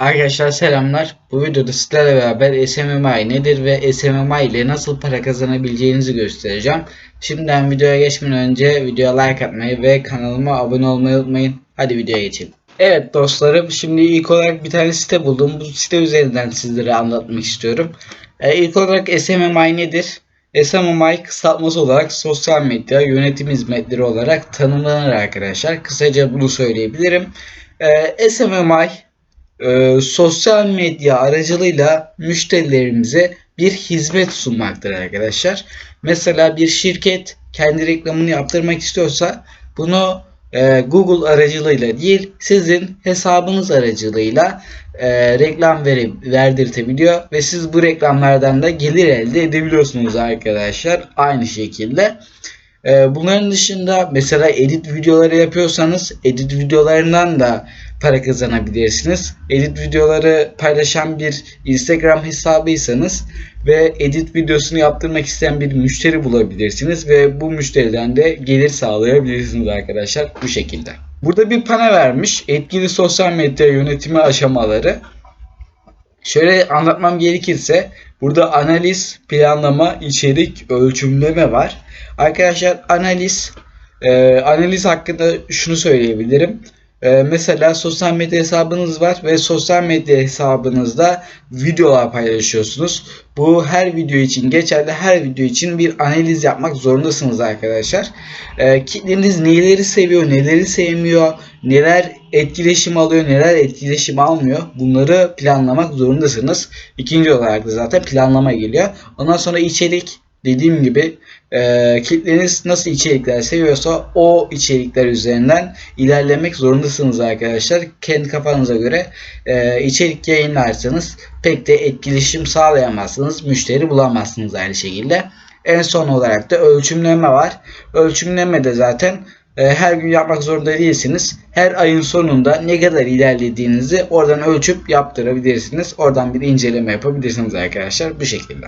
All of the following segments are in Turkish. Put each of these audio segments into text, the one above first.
Arkadaşlar selamlar. Bu videoda sizlerle beraber SMMI nedir ve SMMI ile nasıl para kazanabileceğinizi göstereceğim. Şimdiden videoya geçmeden önce videoya like atmayı ve kanalıma abone olmayı unutmayın. Hadi videoya geçelim. Evet dostlarım şimdi ilk olarak bir tane site buldum. Bu site üzerinden sizlere anlatmak istiyorum. Ee, ilk olarak SMMI nedir? SMMI kısaltması olarak sosyal medya yönetim hizmetleri olarak tanımlanır arkadaşlar. Kısaca bunu söyleyebilirim. Ee, SMMI e, sosyal medya aracılığıyla müşterilerimize bir hizmet sunmaktır arkadaşlar. Mesela bir şirket kendi reklamını yaptırmak istiyorsa bunu e, Google aracılığıyla değil sizin hesabınız aracılığıyla e, reklam verip verdirtebiliyor ve siz bu reklamlardan da gelir elde edebiliyorsunuz arkadaşlar aynı şekilde. E, bunların dışında mesela edit videoları yapıyorsanız edit videolarından da para kazanabilirsiniz. Edit videoları paylaşan bir Instagram hesabıysanız ve edit videosunu yaptırmak isteyen bir müşteri bulabilirsiniz ve bu müşteriden de gelir sağlayabilirsiniz arkadaşlar bu şekilde. Burada bir pane vermiş. Etkili sosyal medya yönetimi aşamaları. Şöyle anlatmam gerekirse burada analiz, planlama, içerik, ölçümleme var. Arkadaşlar analiz e, analiz hakkında şunu söyleyebilirim. Ee, mesela sosyal medya hesabınız var ve sosyal medya hesabınızda videolar paylaşıyorsunuz. Bu her video için geçerli. Her video için bir analiz yapmak zorundasınız arkadaşlar. Ee, kitleniz neleri seviyor, neleri sevmiyor, neler etkileşim alıyor, neler etkileşim almıyor. Bunları planlamak zorundasınız. İkinci olarak da zaten planlama geliyor. Ondan sonra içerik dediğim gibi e, kitleniz nasıl içerikler seviyorsa o içerikler üzerinden ilerlemek zorundasınız arkadaşlar. Kendi kafanıza göre e, içerik yayınlarsanız pek de etkileşim sağlayamazsınız. Müşteri bulamazsınız aynı şekilde. En son olarak da ölçümleme var. Ölçümleme de zaten e, her gün yapmak zorunda değilsiniz. Her ayın sonunda ne kadar ilerlediğinizi oradan ölçüp yaptırabilirsiniz. Oradan bir inceleme yapabilirsiniz arkadaşlar bu şekilde.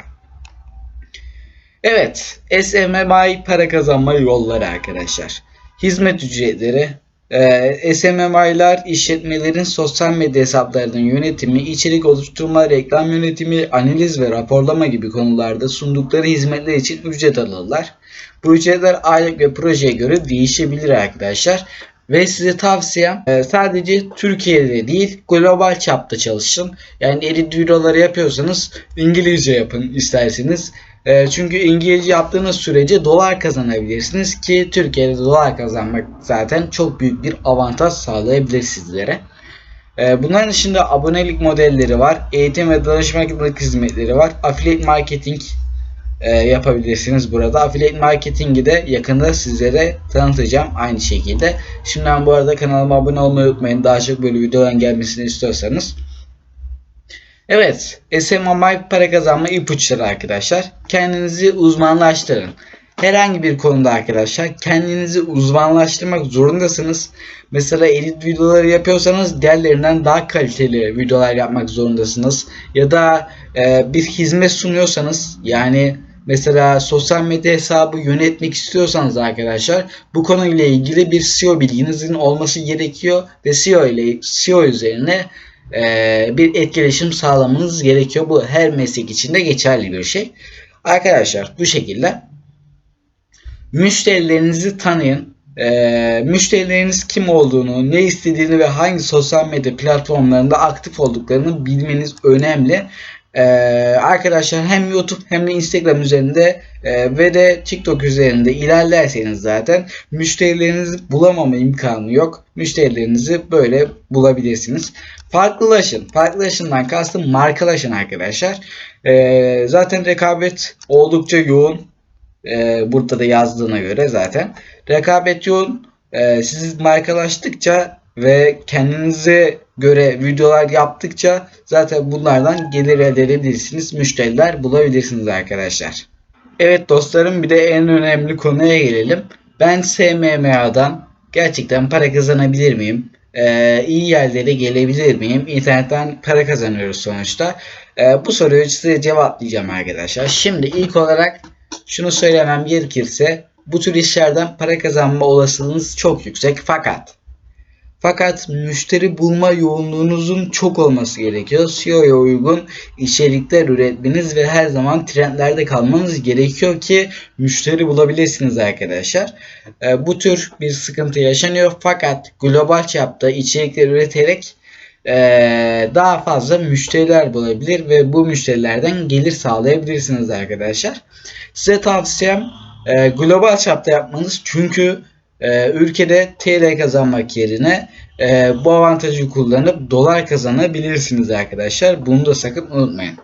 Evet, SMMI para kazanma yolları arkadaşlar. Hizmet ücretleri, ee, SMMI'lar işletmelerin sosyal medya hesaplarının yönetimi, içerik oluşturma, reklam yönetimi, analiz ve raporlama gibi konularda sundukları hizmetler için ücret alırlar. Bu ücretler aylık ve projeye göre değişebilir arkadaşlar. Ve size tavsiyem e, sadece Türkiye'de değil global çapta çalışın. Yani edit videoları yapıyorsanız İngilizce yapın isterseniz. E, çünkü İngilizce yaptığınız sürece dolar kazanabilirsiniz ki Türkiye'de dolar kazanmak zaten çok büyük bir avantaj sağlayabilir sizlere. E, bunların dışında abonelik modelleri var. Eğitim ve danışmanlık hizmetleri var. Affiliate marketing e, yapabilirsiniz burada. Affiliate marketing'i de yakında sizlere tanıtacağım aynı şekilde. Şimdiden bu arada kanalıma abone olmayı unutmayın. Daha çok böyle videoların gelmesini istiyorsanız. Evet, SMMI para kazanma ipuçları arkadaşlar. Kendinizi uzmanlaştırın. Herhangi bir konuda arkadaşlar kendinizi uzmanlaştırmak zorundasınız. Mesela edit videoları yapıyorsanız diğerlerinden daha kaliteli videolar yapmak zorundasınız. Ya da e, bir hizmet sunuyorsanız yani mesela sosyal medya hesabı yönetmek istiyorsanız arkadaşlar bu konuyla ilgili bir SEO bilginizin olması gerekiyor ve SEO ile SEO üzerine e, bir etkileşim sağlamanız gerekiyor. Bu her meslek için de geçerli bir şey. Arkadaşlar bu şekilde müşterilerinizi tanıyın. E, müşterileriniz kim olduğunu, ne istediğini ve hangi sosyal medya platformlarında aktif olduklarını bilmeniz önemli. Ee, arkadaşlar hem YouTube hem de Instagram üzerinde e, ve de TikTok üzerinde ilerlerseniz zaten müşterilerinizi bulamama imkanı yok. Müşterilerinizi böyle bulabilirsiniz. Farklılaşın. Farklılaşından kastım markalaşın arkadaşlar. Ee, zaten rekabet oldukça yoğun. Ee, burada da yazdığına göre zaten. Rekabet yoğun. Ee, siz markalaştıkça ve kendinize göre videolar yaptıkça zaten bunlardan gelir elde edebilirsiniz. Müşteriler bulabilirsiniz arkadaşlar. Evet dostlarım bir de en önemli konuya gelelim. Ben SMMA'dan gerçekten para kazanabilir miyim? Ee, iyi yerlere gelebilir miyim? İnternetten para kazanıyoruz sonuçta. Ee, bu soruyu size cevaplayacağım arkadaşlar. Şimdi ilk olarak şunu söylemem gerekirse bu tür işlerden para kazanma olasılığınız çok yüksek fakat Fakat müşteri bulma yoğunluğunuzun çok olması gerekiyor. SEO'ya uygun içerikler üretmeniz ve her zaman trendlerde kalmanız gerekiyor ki müşteri bulabilirsiniz arkadaşlar. Ee, bu tür bir sıkıntı yaşanıyor fakat global çapta içerikler üreterek ee, daha fazla müşteriler bulabilir ve bu müşterilerden gelir sağlayabilirsiniz arkadaşlar. Size tavsiyem e, global çapta yapmanız çünkü e, ülkede TL kazanmak yerine e, bu avantajı kullanıp dolar kazanabilirsiniz arkadaşlar. Bunu da sakın unutmayın.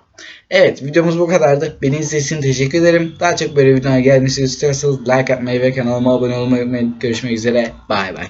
Evet videomuz bu kadardı. Beni izlediğiniz için teşekkür ederim. Daha çok böyle videolar gelmesini istiyorsanız like atmayı ve kanalıma abone olmayı unutmayın. Görüşmek üzere. Bay bay.